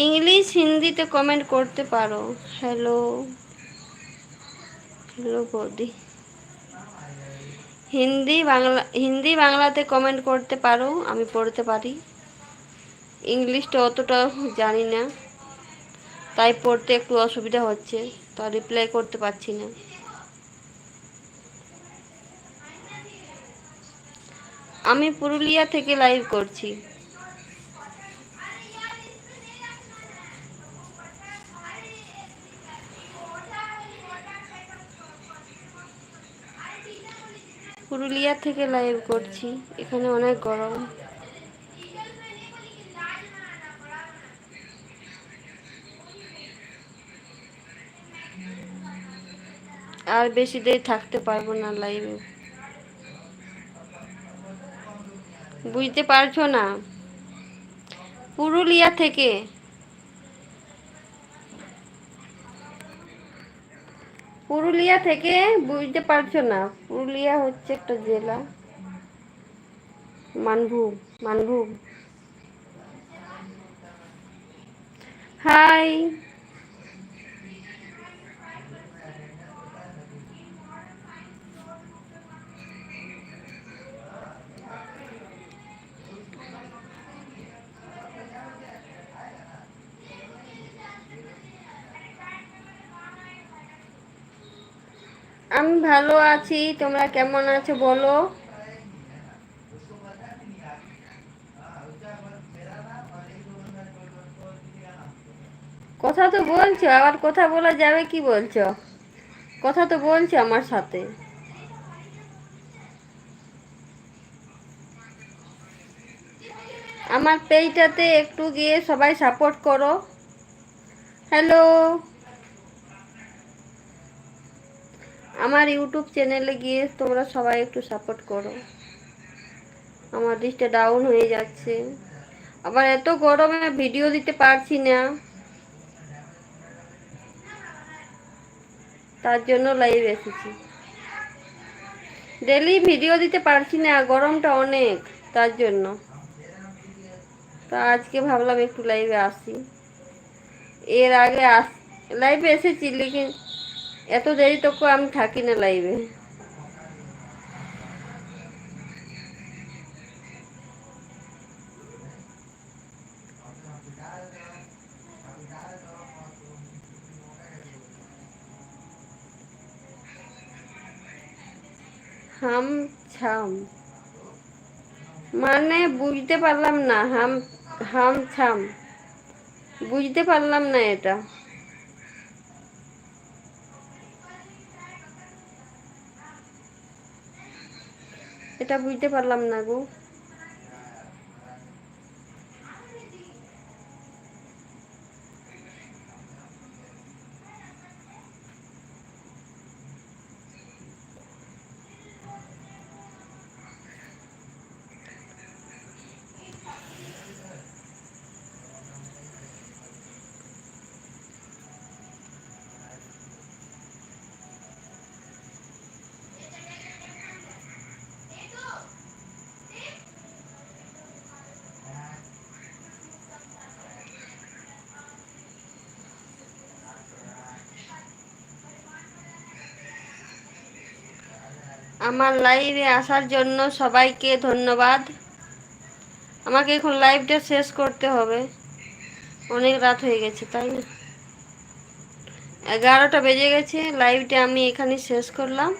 English হিন্দিতে comment করতে পারো। হ্যালো হ্যালো বৌদি। হিন্দি বাংলা, হিন্দি বাংলাতে কমেন্ট করতে পারো, আমি পড়তে পারি। ইংলিশটা অতটা জানি না, তাই পড়তে একটু অসুবিধা হচ্ছে, তা রিপ্লাই করতে পারছি না। আমি পুরুলিয়া থেকে লাইভ করছি। পুরুলিয়া থেকে লাইভ করছি। এখানে অনেক গরম। আর বেশি দেরি থাকতে পারব না লাইভে বুঝতে পারছ না? পুরুলিয়া থেকে পুরুলিয়া থেকে বুঝতে পারছ না। পুরুলিয়া হচ্ছে একটা জেলা। মানভূম মানভূম হাই আমি ভালো আছি, তোমরা কেমন আছো বলো? কথা তো বলছো, আবার কথা বলা যাবে কি বলছো? কথা তো বলছো আমার সাথে। আমার পেজটাতে একটু গিয়ে সবাই সাপোর্ট করো। হ্যালো আমার ইউটিউব চ্যানেলে গিয়ে তোমরা সবাই একটু সাপোর্ট করো। আমার লিস্টটা ডাউন হয়ে যাচ্ছে। আবার এত গরমে ভিডিও দিতে পারছি না। তার জন্য লাইভ এসেছি। ডেলি ভিডিও দিতে পারছি না, গরমটা অনেক, তার জন্য। তা আজকে ভাবলাম একটু লাইভে আসি। এর আগে আস লাইভে এসেছি লেকিন এত দেরি তো আমি থাকি না লাইভে হাম ছাম। মানে বুঝতে পারলাম না, হাম হাম ছাম। বুঝতে পারলাম না এটা। এটা বুঝতে পারলাম না গো। আমার লাইভে আসার জন্য সবাইকে ধন্যবাদ। আমাকে এখন লাইভটা শেষ করতে হবে। অনেক রাত হয়ে গেছে, তাই না? এগারোটা বেজে গেছে লাইভটা আমি এখানে শেষ করলাম।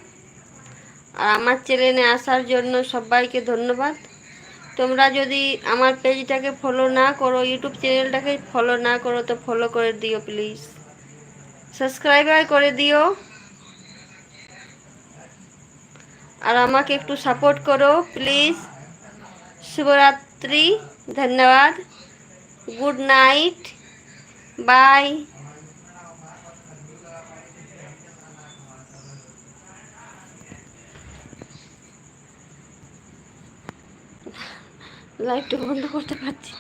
আর আমার চ্যানেলে আসার জন্য সবাইকে ধন্যবাদ। তোমরা যদি আমার পেজটাকে ফলো না করো ইউটিউব চ্যানেলটাকে ফলো না করো, তো ফলো করে দিও প্লিজ সাবস্ক্রাইবার করে দিও। আর আমাকে একটু সাপোর্ট করো প্লিজ শুভরাত্রি, ধন্যবাদ। গুড নাইট বাই লাইভটা বন্ধ করতে পারছি